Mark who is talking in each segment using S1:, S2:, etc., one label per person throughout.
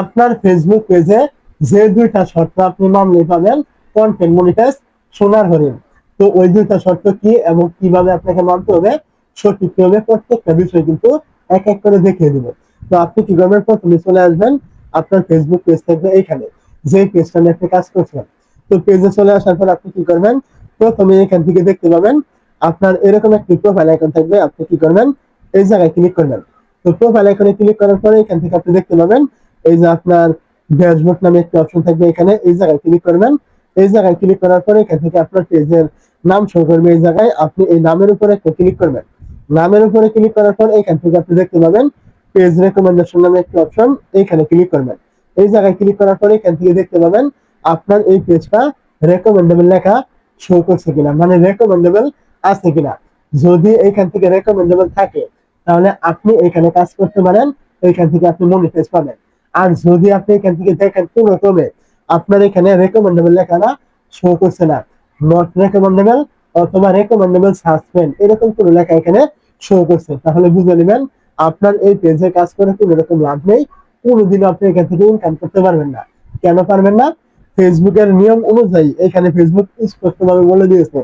S1: আপনার ফেসবুক পেজে যে দুইটা শর্ত আপনি মানলে পাবেন কন্টেন্ট মনিটাইজ সোনার হরিণ তো ওই দুইটা শর্ত কি এবং কীভাবে আপনাকে মানতে হবে, সঠিক হবে প্রত্যেকটা বিষয় কিন্তু এক এক করে দেখিয়ে দিব। তো আপনি কি করবেন? প্রথমে চলে আসবেন আপনার ফেসবুক পেজ থাকবে এইখানে যে পেজটা নিয়ে আপনি কাজ করছেন। তো পেজে চলে আসার পর আপনি কি করবেন? প্রথমে এখান থেকে দেখতে পাবেন আপনার এরকম একটি প্রোফাইল আইকন থাকবে, আপনি কি করবেন? এই জায়গায় ক্লিক করবেন। তো প্রোফাইল আইকনে ক্লিক করার পরে এখান থেকে আপনি দেখতে পাবেন এই যে আপনার ড্যাশবোর্ড নামে একটি অপশন থাকবে এখানে, এই জায়গায় ক্লিক করবেন। এই জায়গায় ক্লিক করার পরে এখান থেকে আপনার পেজের নাম শো করবে এই জায়গায়। আপনি এই নামের উপরে ক্লিক করবেন। নামের উপরে ক্লিক করার পর এখান থেকে আপনি দেখতে পাবেন পেজ রেকমেন্ডেশন নামে একটি অপশন এইখানে ক্লিক করবেন। এই জায়গায় ক্লিক করার পরে এখান থেকে দেখতে পাবেন আপনার এই পেজটা রেকমেন্ডেবল লেখা শো করছে কিনা মানে রেকমেন্ডেবল আছে কিনা। যদি এইখান থেকে রেকমেন্ডেবল থাকে, তাহলে আপনি এখানে কাজ করতে পারেন এইখান থেকে আপনি মনিটাইজ পাবেন। আর যদি আপনি এখান থেকে দেখেন কোনো ক্রমে আপনার এখানে রেকমেন্ডেবল লেখাটা শো করছে না। নট রেকমেন্ডেবল অথবা রেকমেন্ডেবল সাসপেন্ড এরকম কোনো লেখা এখানে শো করছে। তাহলে বুঝে নেবেন, আপনার এই পেজে কাজ করে কোনো রকম লাভ নেই, কোনোদিনও আপনি এখান থেকে ইনকাম করতে পারবেন না। কেন পারবেন না? ফেসবুকের নিয়ম অনুযায়ী এখানে ফেসবুক স্পষ্টভাবে বলে দিয়েছে,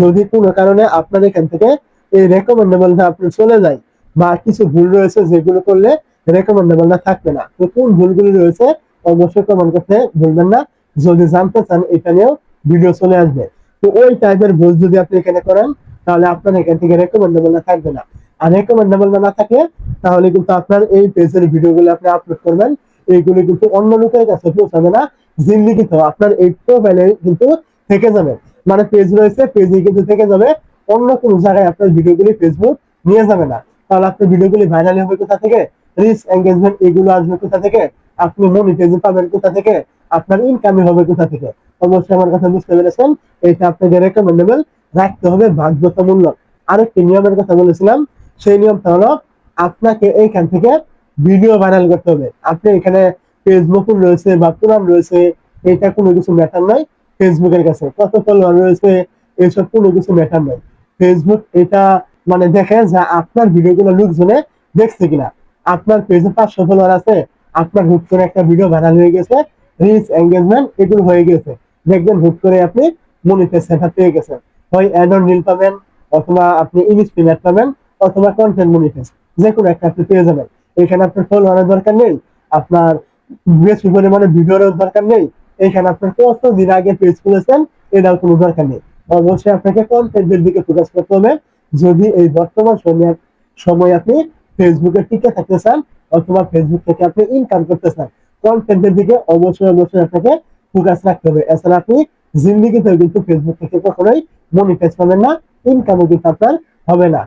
S1: যদি কোনো কারণে আপনার এখান থেকে এই রেকমেন্ডেবলটা আপনি চলে যায় বা কিছু ভুল রয়েছে যেগুলো করলে রেকমেন্ডেবলটা থাকবে না। তো কোন ভুলগুলি রয়েছে, অবশ্যই কমেন্ট করতে ভুলবেন না। যদি জানতে চান, এটা নিয়েও ভিডিও চলে আসবে। তো ওই টাইপের ভুল যদি আপনি এখানে করেন, তাহলে আপনার এখান থেকে রেকমেন্ডেবল না, থাকবে না। আর রেকমেন্ডেবল না থাকে, তাহলে কিন্তু আপনার এই পেজের ভিডিওগুলো আপনি আপলোড করবেন। এইগুলো কিন্তু অন্য লোকের কাছে পৌঁছাবে না। জিন্দিগিতে আপনার এই প্রোফাইলে কিন্তু থেকে যাবে। মানে পেজ রয়েছে পেজে কিন্তু থেকে যাবে। অন্য কোনো জায়গায় আপনার ভিডিওগুলি ফেসবুক নিয়ে যাবে না। তাহলে আপনার ভিডিওগুলি ভাইরাল হবে কোথা থেকে? রিচ এঙ্গেজমেন্ট এগুলো আসবে কোথা থেকে? আপনি মনিটাইজ পাবেন কোথা থেকে? আপনার ইনকামই হবে কোথা থেকে? অবশ্যই আমার কথা বুঝতে পেরেছেন। এটা আপনাকে রেকমেন্ডেবল রাখতে হবে বাধ্যতামূলক। আরেকটি নিয়মের কথা বলেছিলাম। সেই নিয়মটা হলো আপনাকে এইখান থেকে ভিডিও ভাইরাল করতে হবে। আপনি এখানে ফেসবুক রয়েছে বা পুরান রয়েছে, এটা কোনো কিছু ম্যাটার নয় ফেসবুকের কাছে কত ফলোয়ার রয়েছে, এসব কোনো কিছু ম্যাটার নয় ফেসবুক এটা মানে দেখে যে আপনার ভিডিওগুলো লোকজনে দেখছে কিনা। আপনার পেজে পাঁচশো ফলোয়ার আছে, আপনার হুট করে একটা ভিডিও ভাইরাল হয়ে গেছে রিচ এঙ্গেজমেন্ট এগুলো হয়ে গেছে। দেখবেন হুট করে আপনি মনিটাইজ সেটা পেয়ে গেছেন। হয় অ্যাড অন রিল পাবেন, অথবা আপনি ইমেজ প্রিমিয়ার পাবেন, অথবা কন্টেন্ট মনিটাইজ যে কোনো একটা আপনি পেয়ে যাবেন। এখানে আপনার ফলোয়ারের দরকার নেই, আপনার বেশি পরিমাণে ভিডিওর দরকার নেই। এখানে আপনার কত দিন আগে পেজ খুলেছেন এটার কোনো দরকার নেই। অবশ্যই আপনাকে কন্টেন্টের দিকে ফোকাস করতে হবে। যদি এই বর্তমান সময়ে সময় আপনি ফেসবুকে টিকে থাকতে চান অথবা ফেসবুক থেকে আপনি ইনকাম করতে চান কন্টেন্টের দিকে অবশ্যই অবশ্যই আপনাকে ফোকাস রাখতে হবে। এছাড়া আপনি জিন্দিগিতেও কিন্তু ফেসবুক থেকে কখনোই মনিটাইজ পাবেন না ইনকামও কিন্তু আপনার হবে না।